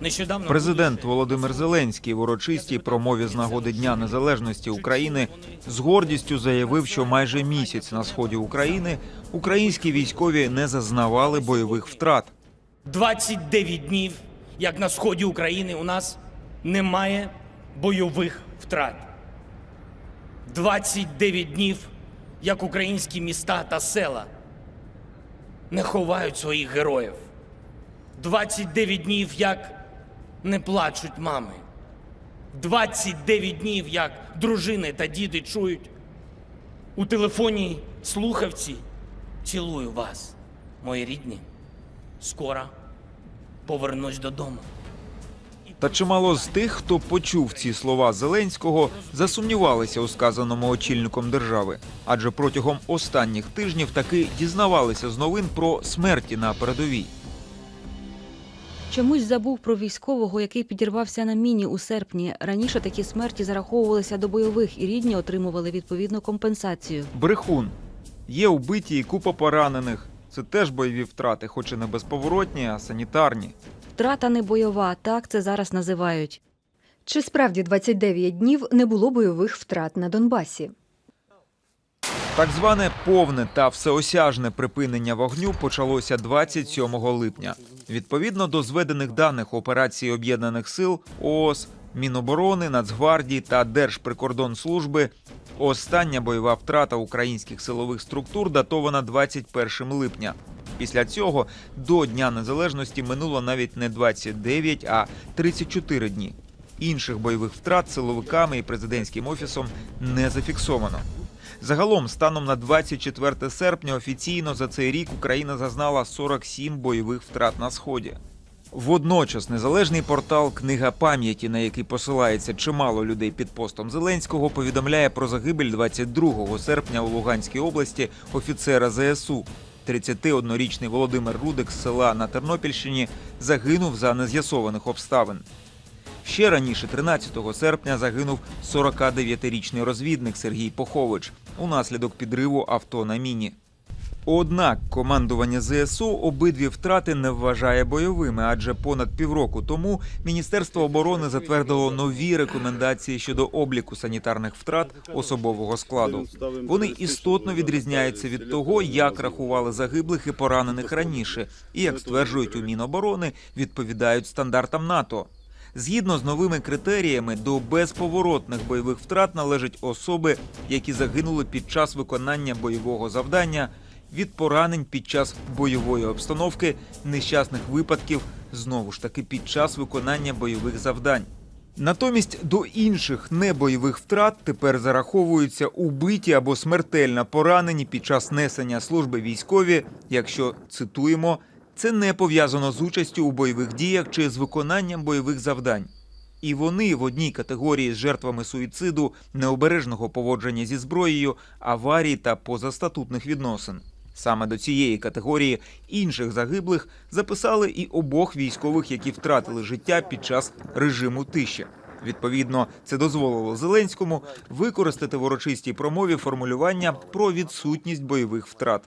Нещодавно Президент Володимир Зеленський в урочистій промові з нагоди Дня Незалежності України з гордістю заявив, що майже місяць на сході України українські військові не зазнавали бойових втрат. 29 днів, як на сході України у нас немає бойових втрат. 29 днів, як українські міста та села не ховають своїх героїв. 29 днів, як не плачуть мами. 29 днів, як дружини та діти чують у телефонній слухавці. Цілую вас, мої рідні. Скоро повернусь додому. Та чимало з тих, хто почув ці слова Зеленського, засумнівалися у сказаному очільником держави, адже протягом останніх тижнів таки дізнавалися з новин про смерті на передовій. Чомусь забув про військового, який підірвався на міні у серпні. Раніше такі смерті зараховувалися до бойових, і рідні отримували відповідну компенсацію. Брехун. Є убиті і купа поранених. Це теж бойові втрати, хоч і не безповоротні, а санітарні. Втрата не бойова, так це зараз називають. Чи справді 29 днів не було бойових втрат на Донбасі? Так зване повне та всеосяжне припинення вогню почалося 27 липня. Відповідно до зведених даних операції об'єднаних сил ООС, Міноборони, Нацгвардії та Держприкордонслужби. Остання бойова втрата українських силових структур датована 21 липня. Після цього до Дня Незалежності минуло навіть не 29, а 34 дні. Інших бойових втрат силовиками і президентським офісом не зафіксовано. Загалом, станом на 24 серпня, офіційно за цей рік Україна зазнала 47 бойових втрат на сході. Водночас незалежний портал Книга пам'яті, на який посилається чимало людей під постом Зеленського, повідомляє про загибель 22 серпня у Луганській області офіцера ЗСУ. 31-річний Володимир Рудик з села на Тернопільщині загинув за нез'ясованих обставин. Ще раніше, 13 серпня, загинув 49-річний розвідник Сергій Похович унаслідок підриву авто на міні. Однак командування ЗСУ обидві втрати не вважає бойовими, адже понад півроку тому Міністерство оборони затвердило нові рекомендації щодо обліку санітарних втрат особового складу. Вони істотно відрізняються від того, як рахували загиблих і поранених раніше, і як стверджують у Міноборони, відповідають стандартам НАТО. Згідно з новими критеріями, до безповоротних бойових втрат належать особи, які загинули під час виконання бойового завдання, від поранень під час бойової обстановки, нещасних випадків, знову ж таки під час виконання бойових завдань. Натомість до інших небойових втрат тепер зараховуються убиті або смертельно поранені під час несення служби військові, якщо цитуємо, це не пов'язано з участю у бойових діях чи з виконанням бойових завдань. І вони в одній категорії з жертвами суїциду, необережного поводження зі зброєю, аварій та позастатутних відносин. Саме до цієї категорії інших загиблих записали і обох військових, які втратили життя під час режиму тиші. Відповідно, це дозволило Зеленському використати в урочистій промові формулювання про відсутність бойових втрат.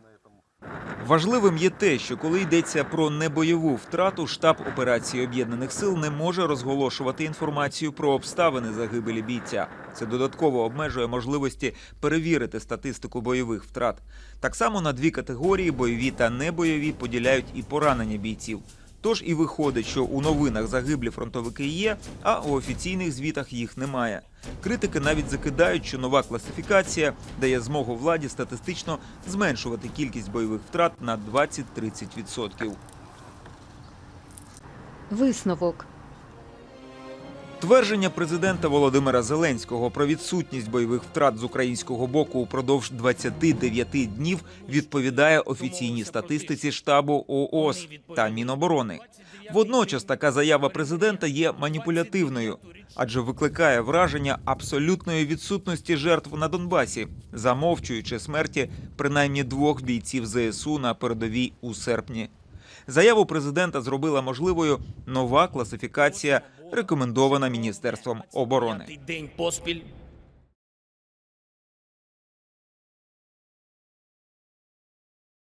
Важливим є те, що коли йдеться про небойову втрату, штаб операції об'єднаних сил не може розголошувати інформацію про обставини загибелі бійця. Це додатково обмежує можливості перевірити статистику бойових втрат. Так само на дві категорії бойові та небойові поділяють і поранення бійців. Тож і виходить, що у новинах загиблі фронтовики є, а у офіційних звітах їх немає. Критики навіть закидають, що нова класифікація дає змогу владі статистично зменшувати кількість бойових втрат на 20-30%. Висновок. Твердження президента Володимира Зеленського про відсутність бойових втрат з українського боку упродовж 29 днів відповідає офіційній статистиці штабу ООС та Міноборони. Водночас така заява президента є маніпулятивною, адже викликає враження абсолютної відсутності жертв на Донбасі, замовчуючи смерті принаймні двох бійців ЗСУ на передовій у серпні. Заяву президента зробила можливою нова класифікація, рекомендована міністерством оборони. День поспіль